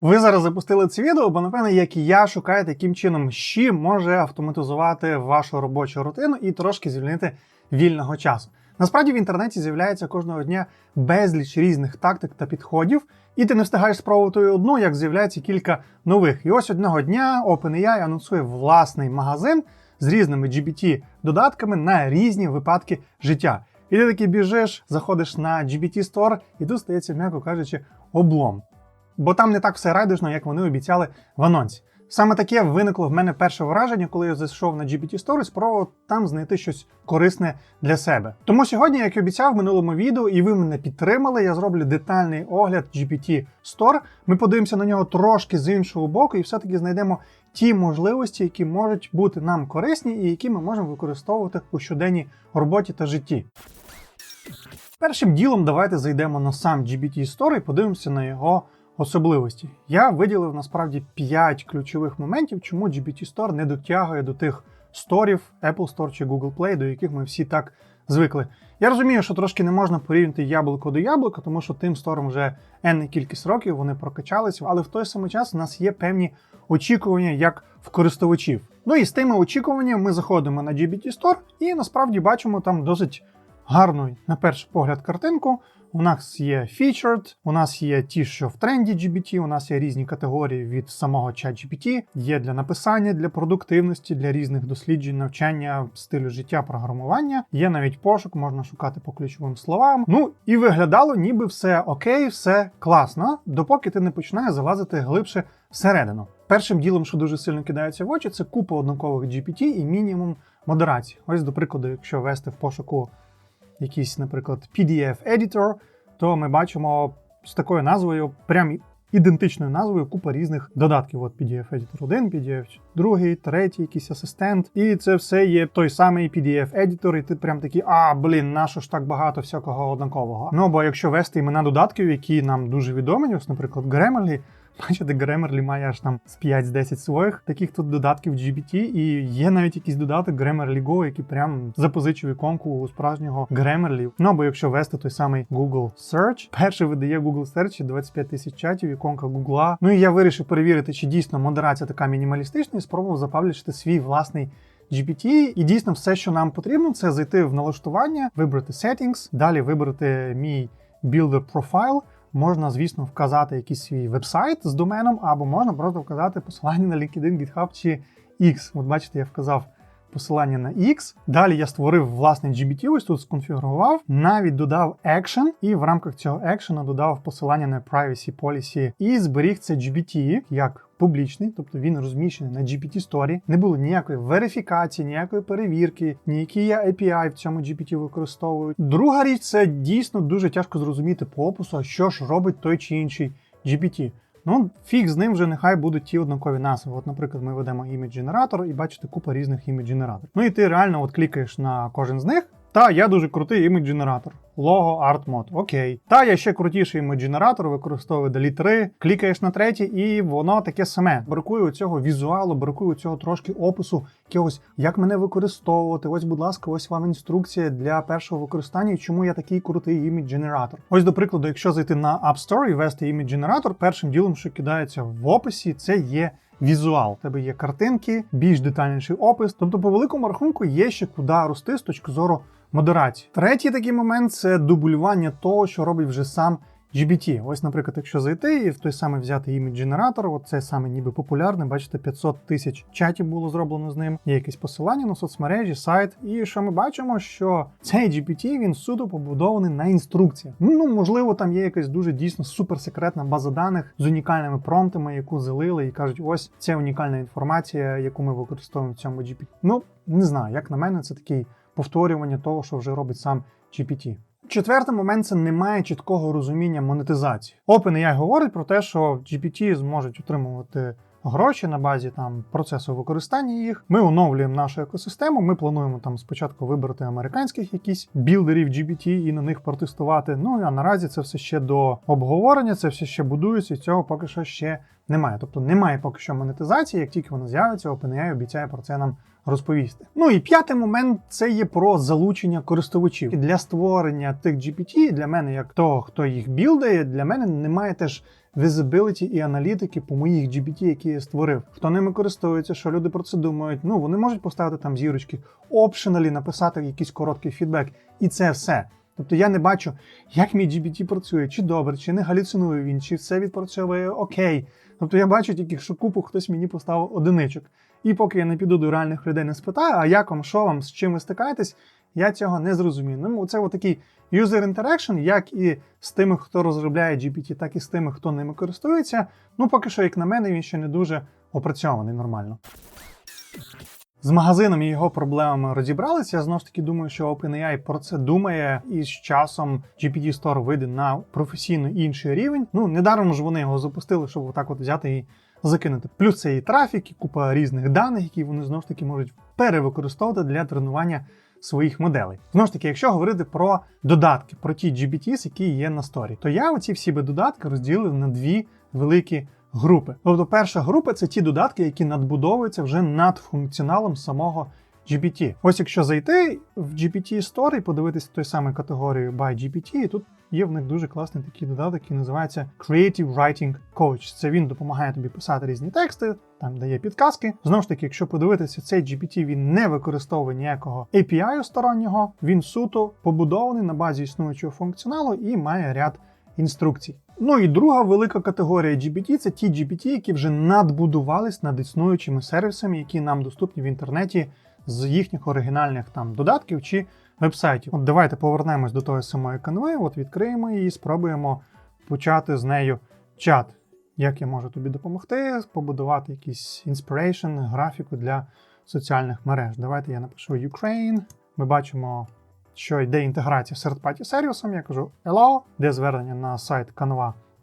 Ви зараз запустили це відео, бо напевно, як і я, шукаєте, яким чином щі може автоматизувати вашу робочу рутину і трошки звільнити вільного часу. Насправді в інтернеті з'являється кожного дня безліч різних тактик та підходів, і ти не встигаєш спробувати одну, як з'являється кілька нових. І ось одного дня OpenAI анонсує власний магазин з різними GPT-додатками на різні випадки життя. І ти таки біжиш, заходиш на GPT Store, і тут стається, м'яко кажучи, облом бо там не так все райдужно, як вони обіцяли в анонсі. Саме таке виникло в мене перше враження, коли я зайшов на GPT і спробував там знайти щось корисне для себе. Тому сьогодні, як і обіцяв в минулому відео, і ви мене підтримали, я зроблю детальний огляд GPT Store. Ми подивимося на нього трошки з іншого боку, і все-таки знайдемо ті можливості, які можуть бути нам корисні, і які ми можемо використовувати у щоденній роботі та житті. Першим ділом давайте зайдемо на сам GPT Store і подивимося на його особливості. Я виділив насправді 5 ключових моментів, чому GPT Store не дотягує до тих сторів Apple Store чи Google Play, до яких ми всі так звикли. Я розумію, що трошки не можна порівняти яблуко до яблука, тому що тим стором вже енна кількість років вони прокачалися, але в той самий час у нас є певні очікування як в користувачів. Ну і з тими очікуваннями ми заходимо на GPT Store і насправді бачимо там досить гарну, на перший погляд, картинку. У нас є featured, у нас є ті, що в тренді GPT, у нас є різні категорії від самого ChatGPT, є для написання, для продуктивності, для різних досліджень, навчання, стилю життя, програмування. Є навіть пошук, можна шукати по ключовим словам. Ну і виглядало, ніби все окей, все класно, допоки ти не починаєш залазити глибше всередину. Першим ділом, що дуже сильно кидається в очі, це купа однакових GPT і мінімум модерації. Ось, до прикладу, якщо ввести в пошуку якийсь, наприклад, PDF-editor, то ми бачимо з такою назвою, прям ідентичною назвою, купа різних додатків. От PDF-editor 1, PDF 2, третій, якийсь асистент. І це все є той самий PDF-едітор, і ти прям такий, а, блін, нащо ж так багато всякого однакового. Ну, бо якщо вести імена додатків, які нам дуже відомі, ось, наприклад, Grammarly, Бачите, Grammarly має аж там з 5-10 своїх таких тут додатків GPT, і є навіть якийсь додаток Grammarly Go, який прям запозичив іконку у справжнього Grammarly. Ну або якщо ввести той самий Google Search, перший видає Google Search 25 тисяч чатів, іконка Google. Ну і я вирішив перевірити, чи дійсно модерація така мінімалістична, і спробував запаблішити свій власний. GPT, і дійсно все, що нам потрібно, це зайти в налаштування, вибрати Settings, далі вибрати мій Builder Profile, Можна, звісно, вказати якийсь свій вебсайт з доменом, або можна просто вказати посилання на LinkedIn, GitHub чи X. От бачите, я вказав посилання на X. Далі я створив власний GBT, ось тут сконфігурував, навіть додав Action, і в рамках цього екшена додав посилання на Privacy Policy і зберіг це GBT як публічний, тобто він розміщений на GPT Story. Не було ніякої верифікації, ніякої перевірки, ніякі я API в цьому GPT використовують. Друга річ це дійсно дуже тяжко зрозуміти по опису, що ж робить той чи інший GPT. Ну, фіг з ним вже нехай будуть ті однакові назви. От, наприклад, ми ведемо імідж-генератор і бачите купа різних імідж-генераторів. Ну і ти реально от клікаєш на кожен з них. Та я дуже крутий імідж-генератор. Лого Art Mode. Окей. Та я ще крутіший імідж-генератор, використовую DALI 3, клікаєш на третій, і воно таке саме. Бракує цього візуалу, бракує цього трошки опису, якогось, як мене використовувати. Ось, будь ласка, ось вам інструкція для першого використання, чому я такий крутий імідж-генератор. Ось, до прикладу, якщо зайти на App Store і ввести імідж-генератор, першим ділом, що кидається в описі, це є. Візуал, У тебе є картинки, більш детальніший опис. Тобто, по великому рахунку, є ще куди рости з точки зору модерації. Третій такий момент це дублювання того, що робить вже сам GBT. Ось, наприклад, якщо зайти і в той самий взяти імідж-генератор, от це саме ніби популярний, бачите, 500 тисяч чатів було зроблено з ним. Є якесь посилання на соцмережі, сайт. І що ми бачимо, що цей GPT він суто побудований на інструкціях. Ну, можливо, там є якась дуже дійсно суперсекретна база даних з унікальними промптами, яку залили, і кажуть, ось це унікальна інформація, яку ми використовуємо в цьому GPT. Ну, не знаю, як на мене, це такий повторювання того, що вже робить сам GPT. Четвертий момент це немає чіткого розуміння монетизації. OpenAI говорить про те, що GPT зможуть отримувати гроші на базі там процесу використання їх. Ми оновлюємо нашу екосистему. Ми плануємо там спочатку вибрати американських якісь білдерів GPT і на них протестувати. Ну а наразі це все ще до обговорення, це все ще будується, і цього поки що ще немає. Тобто немає поки що монетизації. Як тільки вона з'явиться, OpenAI обіцяє про це нам розповісти. Ну і п'ятий момент це є про залучення користувачів. І для створення тих GPT, для мене, як того, хто їх білдає, для мене немає теж візибіліті і аналітики по моїх GPT, які я створив. Хто ними користується, що люди про це думають. Ну вони можуть поставити там зірочки, optionally написати якийсь короткий фідбек, і це все. Тобто я не бачу, як мій GPT працює, чи добре, чи не галюцинує він, чи все відпрацьовує окей. Тобто я бачу тільки, що купу хтось мені поставив одиничок. І поки я не піду до реальних людей, не спитаю, а як вам, що вам, з чим ви стикаєтесь, я цього не зрозумію. Ну, це отакий user interaction, як і з тими, хто розробляє GPT, так і з тими, хто ними користується. Ну, поки що, як на мене, він ще не дуже опрацьований нормально. З магазином і його проблемами розібралися. Я знову ж таки думаю, що OpenAI про це думає, і з часом GPT Store вийде на професійно інший рівень. Ну недаром ж вони його запустили, щоб отак от взяти і закинути. Плюс це і трафік, і купа різних даних, які вони знову ж таки можуть перевикористовувати для тренування своїх моделей. Знову ж таки, якщо говорити про додатки, про ті GPTs, які є на сторі, то я оці всі би додатки розділив на дві великі групи. Тобто, перша група це ті додатки, які надбудовуються вже над функціоналом самого GPT. Ось якщо зайти в GPT Store і подивитися той самий категорію by GPT, і тут є в них дуже класний такий додаток, який називається Creative Writing Coach. Це він допомагає тобі писати різні тексти, там дає підказки. Знову ж таки, якщо подивитися, цей GPT він не використовує ніякого API стороннього, він суто побудований на базі існуючого функціоналу і має ряд інструкцій. Ну і друга велика категорія GPT це ті GPT, які вже надбудувались над існуючими сервісами, які нам доступні в інтернеті з їхніх оригінальних там додатків чи вебсайтів. От давайте повернемось до тої самої канви, от відкриємо її, спробуємо почати з нею чат. Як я можу тобі допомогти, побудувати якийсь inspiration, графіку для соціальних мереж. Давайте я напишу Ukraine. Ми бачимо, що йде інтеграція з third-party сервісом. Я кажу Hello, де звернення на сайт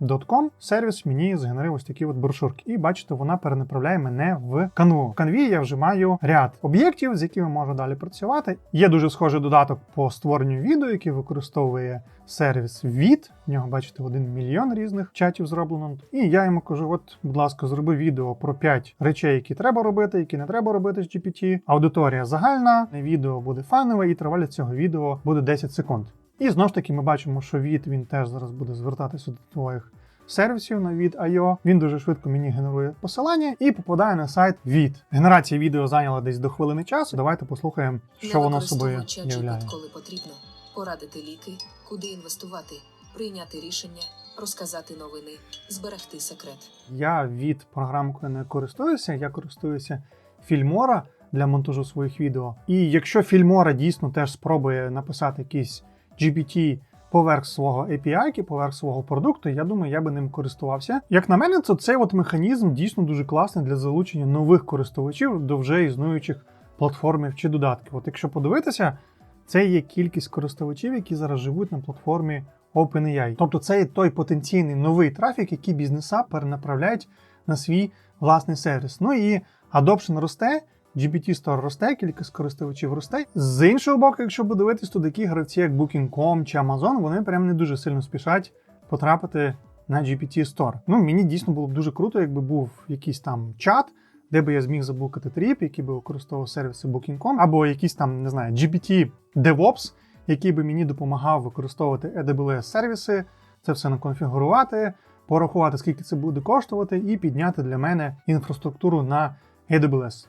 canva.com. Сервіс мені згенерив ось такі от брошурки. І бачите, вона перенаправляє мене в канву. В канві я вже маю ряд об'єктів, з якими можу далі працювати. Є дуже схожий додаток по створенню відео, який використовує сервіс від. Нього бачите один мільйон різних чатів зроблено. І я йому кажу: от, будь ласка, зроби відео про 5 речей, які треба робити, які не треба робити з GPT. Аудиторія загальна, відео буде фанове, і тривалість цього відео буде 10 секунд. І знову ж таки, ми бачимо, що від він теж зараз буде звертатися до твоїх сервісів на від IO. Він дуже швидко мені генерує посилання і попадає на сайт від. Генерація відео зайняла десь до хвилини часу. Давайте послухаємо, що воно собою являє. коли потрібно, порадити ліки, куди інвестувати, прийняти рішення, розказати новини, зберегти секрет. Я від програмкою не користуюся, я користуюся Фільмора для монтажу своїх відео. І якщо Фільмора дійсно теж спробує написати якийсь GPT поверх свого API, поверх свого продукту, я думаю, я би ним користувався. Як на мене, то цей от механізм дійсно дуже класний для залучення нових користувачів до вже існуючих платформів чи додатків. От якщо подивитися, це є кількість користувачів, які зараз живуть на платформі OpenAI. Тобто це є той потенційний новий трафік, який бізнеса перенаправляють на свій власний сервіс. Ну і adoption росте. GPT Store росте, кількість користувачів росте. З іншого боку, якщо подивитись, то такі гравці, як Booking.com чи Amazon, вони прям не дуже сильно спішать потрапити на GPT Store. Ну, мені дійсно було б дуже круто, якби був якийсь там чат, де би я зміг забукати тріп, який би використовував сервіси Booking.com, або якийсь там, не знаю, GPT DevOps, який би мені допомагав використовувати AWS сервіси, це все наконфігурувати, порахувати, скільки це буде коштувати, і підняти для мене інфраструктуру на AWS.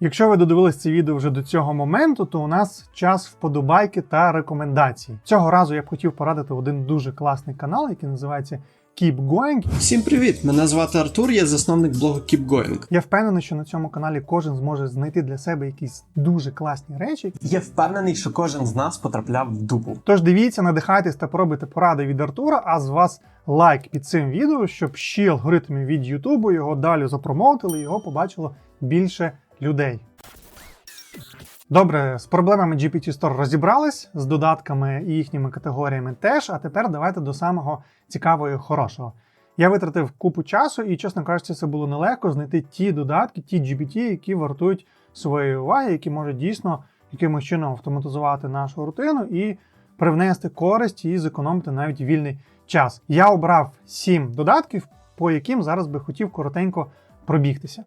Якщо ви додивились це відео вже до цього моменту, то у нас час вподобайки та рекомендації. Цього разу я б хотів порадити один дуже класний канал, який називається Keep Going. Всім привіт! Мене звати Артур, я засновник блогу Keep Going. Я впевнений, що на цьому каналі кожен зможе знайти для себе якісь дуже класні речі. Я впевнений, що кожен з нас потрапляв в дупу. Тож дивіться, надихайтесь та пробуйте поради від Артура, а з вас лайк під цим відео, щоб ще алгоритми від Ютубу його далі запромовтили, його побачило більше людей. Добре, з проблемами GPT Store розібрались, з додатками і їхніми категоріями теж. А тепер давайте до самого цікавого і хорошого. Я витратив купу часу, і, чесно кажучи, це було нелегко знайти ті додатки, ті GPT, які вартують своєї уваги, які можуть дійсно якимось чином автоматизувати нашу рутину і привнести користь і зекономити навіть вільний час. Я обрав сім додатків, по яким зараз би хотів коротенько пробігтися.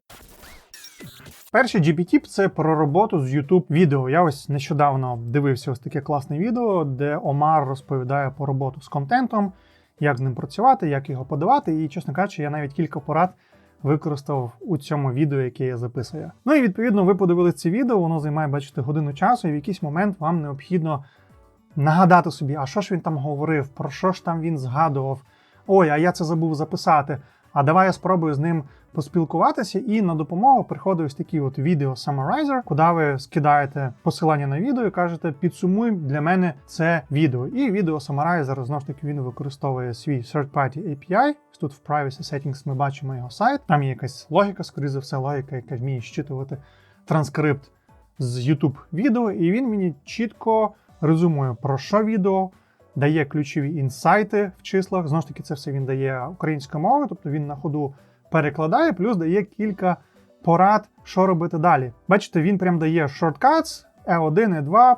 Перший GPT це про роботу з YouTube відео. Я ось нещодавно дивився ось таке класне відео, де Омар розповідає про роботу з контентом, як з ним працювати, як його подавати. І, чесно кажучи, я навіть кілька порад використав у цьому відео, яке я записую. Ну і відповідно, ви подивилися це відео, воно займає, бачите, годину часу, і в якийсь момент вам необхідно нагадати собі, а що ж він там говорив, про що ж там він згадував. Ой, а я це забув записати. А давай я спробую з ним поспілкуватися, і на допомогу приходить ось такий от відео Summarizer, куди ви скидаєте посилання на відео і кажете, підсумуй для мене це відео. І відео Summarizer, знову ж таки, він використовує свій third-party API. Тут в Privacy Settings ми бачимо його сайт. Там є якась логіка, скоріше за все, логіка, яка вміє щитувати транскрипт з YouTube відео, і він мені чітко резюмує, про що відео, дає ключові інсайти в числах. Знову ж таки, це все він дає українською мовою, тобто він на ходу перекладає, плюс дає кілька порад, що робити далі. Бачите, він прям дає shortcuts E1, E2,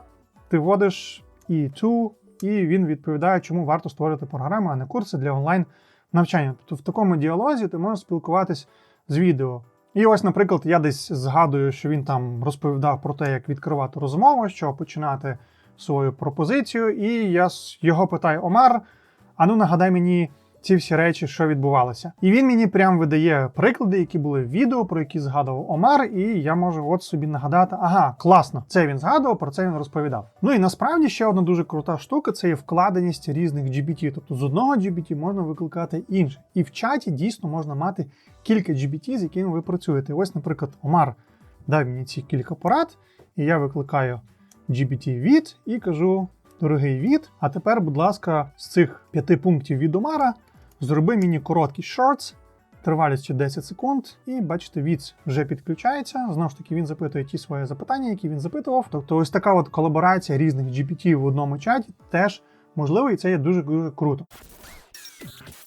ти вводиш E2, і він відповідає, чому варто створити програму, а не курси для онлайн навчання. Тобто в такому діалозі ти можеш спілкуватись з відео. І ось, наприклад, я десь згадую, що він там розповідав про те, як відкривати розмову, що починати свою пропозицію, і я його питаю: Омар, а ну нагадай мені ці всі речі, що відбувалося. І він мені прям видає приклади, які були в відео, про які згадував Омар, і я можу от собі нагадати, ага, класно, це він згадував, про це він розповідав. Ну і насправді ще одна дуже крута штука це є вкладеність різних GPT. Тобто з одного GPT можна викликати інше. І в чаті дійсно можна мати кілька GPT, з якими ви працюєте. Ось, наприклад, Омар дав мені ці кілька порад, і я викликаю GPT від і кажу: дорогий від, а тепер, будь ласка, з цих п'яти пунктів від Омара зроби мені короткий shorts тривалістю 10 секунд, і бачите, від вже підключається. Знову ж таки, він запитує ті свої запитання, які він запитував. Тобто, ось така от колаборація різних GPT в одному чаті теж можлива, і це є дуже дуже круто.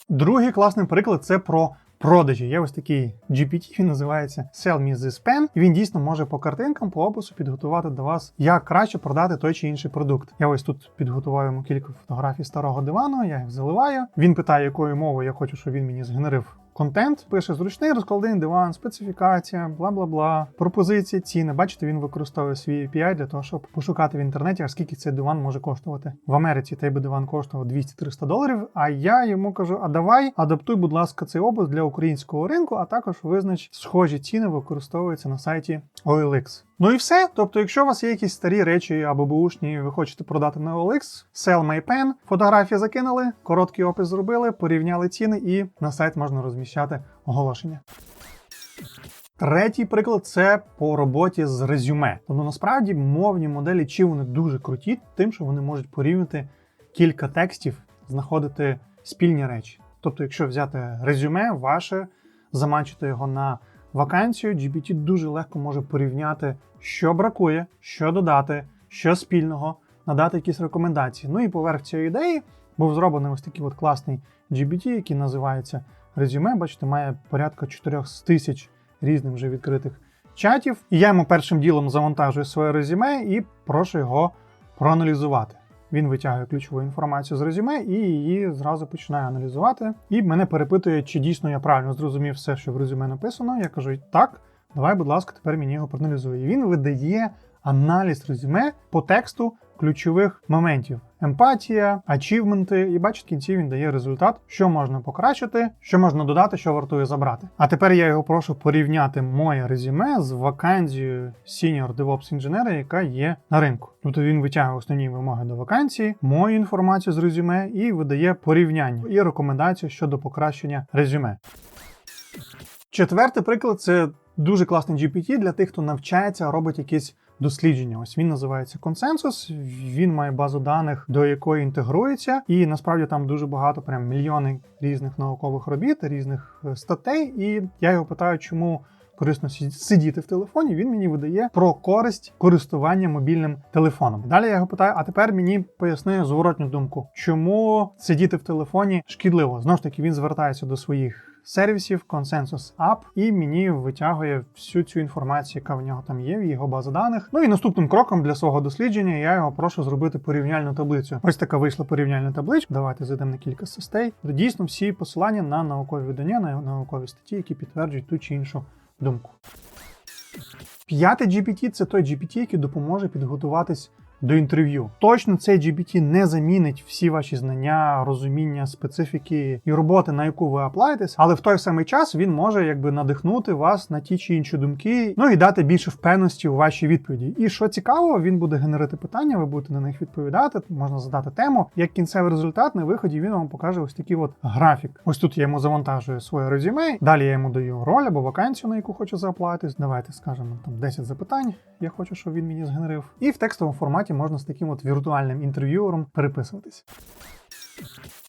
Другий класний приклад це про продажі. Є ось такий GPT, він називається Sell Me This Pen. Він дійсно може по картинкам, по опису підготувати до вас, як краще продати той чи інший продукт. Я ось тут підготував йому кілька фотографій старого дивану, я їх заливаю. Він питає, якою мовою я хочу, щоб він мені згенерив. Контент пише зручний розкладний диван, специфікація, бла бла бла, пропозиції, ціни. Бачите, він використовує свій API для того, щоб пошукати в інтернеті, а скільки цей диван може коштувати. В Америці той би диван коштував 200-300 доларів. А я йому кажу: а давай адаптуй, будь ласка, цей опис для українського ринку, а також визнач схожі ціни використовуються на сайті OLX. Ну і все. Тобто, якщо у вас є якісь старі речі або бушні, ви хочете продати на OLX, sell my pen, фотографії закинули, короткий опис зробили, порівняли ціни і на сайт можна розміщати оголошення. Третій приклад це по роботі з резюме. Тобто насправді мовні моделі чи вони дуже круті, тим, що вони можуть порівняти кілька текстів, знаходити спільні речі. Тобто, якщо взяти резюме, ваше, заманчити його на вакансію, GPT дуже легко може порівняти, що бракує, що додати, що спільного, надати якісь рекомендації. Ну і поверх цієї ідеї був зроблений ось такий от класний GPT, який називається резюме. Бачите, має порядка 4 тисяч різних вже відкритих чатів. І я йому першим ділом завантажую своє резюме і прошу його проаналізувати. Він витягує ключову інформацію з резюме і її зразу починає аналізувати. І мене перепитує, чи дійсно я правильно зрозумів все, що в резюме написано. Я кажу: так, давай, будь ласка, тепер мені його проаналізує. І він видає аналіз резюме по тексту ключових моментів: емпатія, ачівменти. І бачите, в кінці він дає результат, що можна покращити, що можна додати, що вартує забрати. А тепер я його прошу порівняти моє резюме з вакансією Senior DevOps інженера, яка є на ринку. Тобто він витягує основні вимоги до вакансії, мою інформацію з резюме і видає порівняння і рекомендацію щодо покращення резюме. Четвертий приклад це дуже класний GPT для тих, хто навчається, робить якісь дослідження. Ось він називається консенсус. Він має базу даних, до якої інтегрується, і насправді там дуже багато, прям мільйони різних наукових робіт, різних е, статей. І я його питаю, чому. Корисно сидіти в телефоні, він мені видає про користь користування мобільним телефоном. Далі я його питаю: а тепер мені поясни зворотню думку, чому сидіти в телефоні шкідливо. Знову ж таки, він звертається до своїх сервісів Consensus App і мені витягує всю цю інформацію, яка в нього там є, в його база даних. Ну і наступним кроком для свого дослідження я його прошу зробити порівняльну таблицю. Ось така вийшла порівняльна табличка. Давайте зайдемо на кілька систей. Дійсно, всі посилання на наукові видання, на наукові статті, які підтверджують ту чи іншу думку. П'ятий GPT це той GPT, який допоможе підготуватись до інтерв'ю. Точно цей GPT не замінить всі ваші знання, розуміння специфіки і роботи, на яку ви аплаєтесь, але в той самий час він може якби надихнути вас на ті чи інші думки, ну і дати більше впевненості у вашій відповіді. І що цікаво, він буде генерити питання, ви будете на них відповідати. Можна задати тему. Як кінцевий результат на виході він вам покаже ось такий от графік. Ось тут я йому завантажую своє резюме. Далі я йому даю роль або вакансію, на яку хочу зааплатись. Давайте скажемо там 10 запитань. Я хочу, щоб він мені згенерив. І в текстовому форматі можна з таким от віртуальним інтерв'юером переписуватись.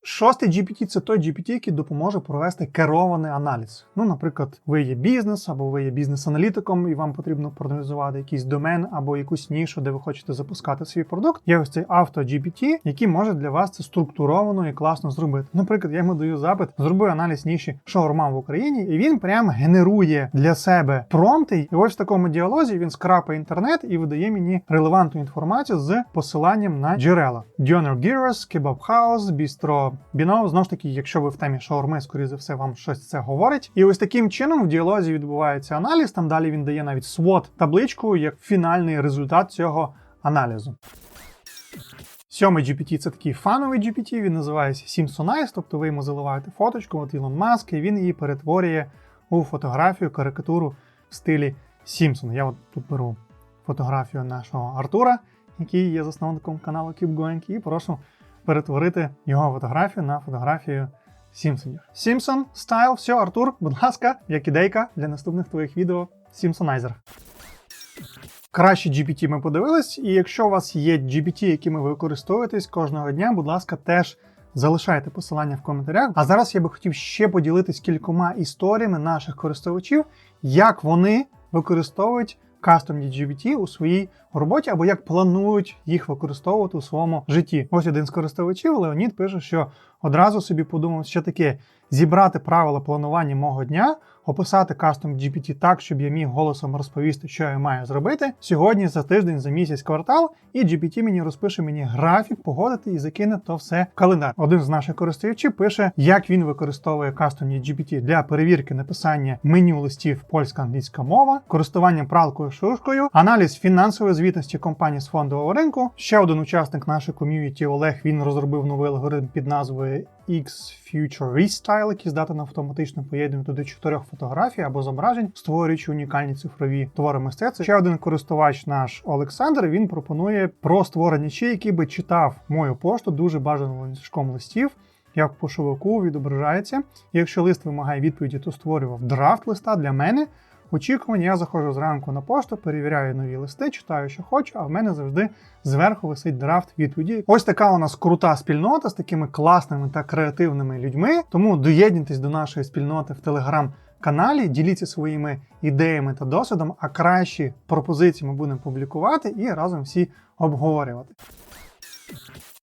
Шостий GPT це той GPT, який допоможе провести керований аналіз. Ну, наприклад, ви є бізнес або ви є бізнес-аналітиком, і вам потрібно проаналізувати якийсь домен або якусь нішу, де ви хочете запускати свій продукт. Є ось цей авто GPT, який може для вас це структуровано і класно зробити. Наприклад, я йому даю запит, зроби аналіз ніші шаурма в Україні, і він прям генерує для себе промпти. І ось в такому діалозі він скрапає інтернет і видає мені релевантну інформацію з посиланням на джерела. Döner Gyros, Kebab House, Bistro Bino. Знову ж таки, якщо ви в темі шаурми, скоріше за все, вам щось це говорить. І ось таким чином в діалозі відбувається аналіз. Там далі він дає навіть SWOT табличку як фінальний результат цього аналізу. Сьомий GPT це такий фановий GPT, він називається Simpsonize, тобто ви йому заливаєте фоточку, от Ілон Маск, і він її перетворює у фотографію, карикатуру в стилі Сімпсона. Я от тут беру фотографію нашого Артура, який є засновником каналу Keep Going, і прошу перетворити його фотографію на фотографію Сімпсонів. Сімпсон, стайл, все, Артур, будь ласка, як ідейка для наступних твоїх відео Сімпсонайзер. Краще GPT ми подивились, і якщо у вас є GPT, якими ви користуєтесь кожного дня, будь ласка, теж залишайте посилання в коментарях. А зараз я би хотів ще поділитись кількома історіями наших користувачів, як вони використовують кастомні GPT у своїй роботі або як планують їх використовувати у своєму житті. Ось один з користувачів Леонід пише, що одразу собі подумав, що таке зібрати правила планування мого дня, описати кастом GPT так, щоб я міг голосом розповісти, що я маю зробити сьогодні, за тиждень, за місяць, квартал, і GPT мені розпише мені графік, погодити і закине то все в календар. Один з наших користувачів пише, як він використовує кастомні GPT для перевірки написання меню листів польська англійська мова, користування пралкою шушкою, аналіз фінансової звітності компанії з фондового ринку. Ще один учасник нашої ком'юніті Олег він розробив новий алгоритм під назвою X Future Restyle, який здатен автоматично поєднувати до чотирьох фотографій або зображень, створюючи унікальні цифрові твори мистецтва. Ще один користувач наш Олександр. Він пропонує про створення ще, який би читав мою пошту, дуже бажано ланцюжком листів. Як в пошовику відображається. Якщо лист вимагає відповіді, то створював драфт листа для мене. Очікування, я заходжу зранку на пошту, перевіряю нові листи, читаю, що хочу, а в мене завжди зверху висить драфт відповіді. Ось така у нас крута спільнота з такими класними та креативними людьми. Тому доєднуйтесь до нашої спільноти в телеграм-каналі, діліться своїми ідеями та досвідом, а кращі пропозиції ми будемо публікувати і разом всі обговорювати.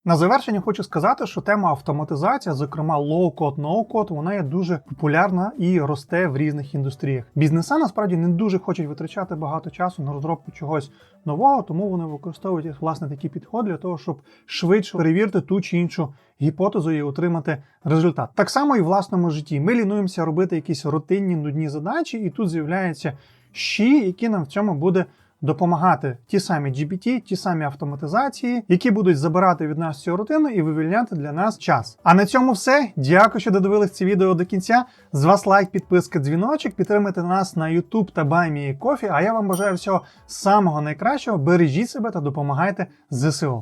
На завершення хочу сказати, що тема автоматизація, зокрема low-code, no-code, вона є дуже популярна і росте в різних індустріях. Бізнеса насправді не дуже хочуть витрачати багато часу на розробку чогось нового, тому вони використовують власне такі підходи для того, щоб швидше перевірити ту чи іншу гіпотезу і отримати результат. Так само і в власному житті. Ми лінуємося робити якісь рутинні нудні задачі, і тут з'являються щі, які нам в цьому буде допомагати ті самі GPT, ті самі автоматизації, які будуть забирати від нас цю рутину і вивільняти для нас час. А на цьому все. Дякую, що додивились це відео до кінця. З вас лайк, підписка, дзвіночок. Підтримайте нас на YouTube та BuyMeCoffee. А я вам бажаю всього самого найкращого. Бережіть себе та допомагайте ЗСУ.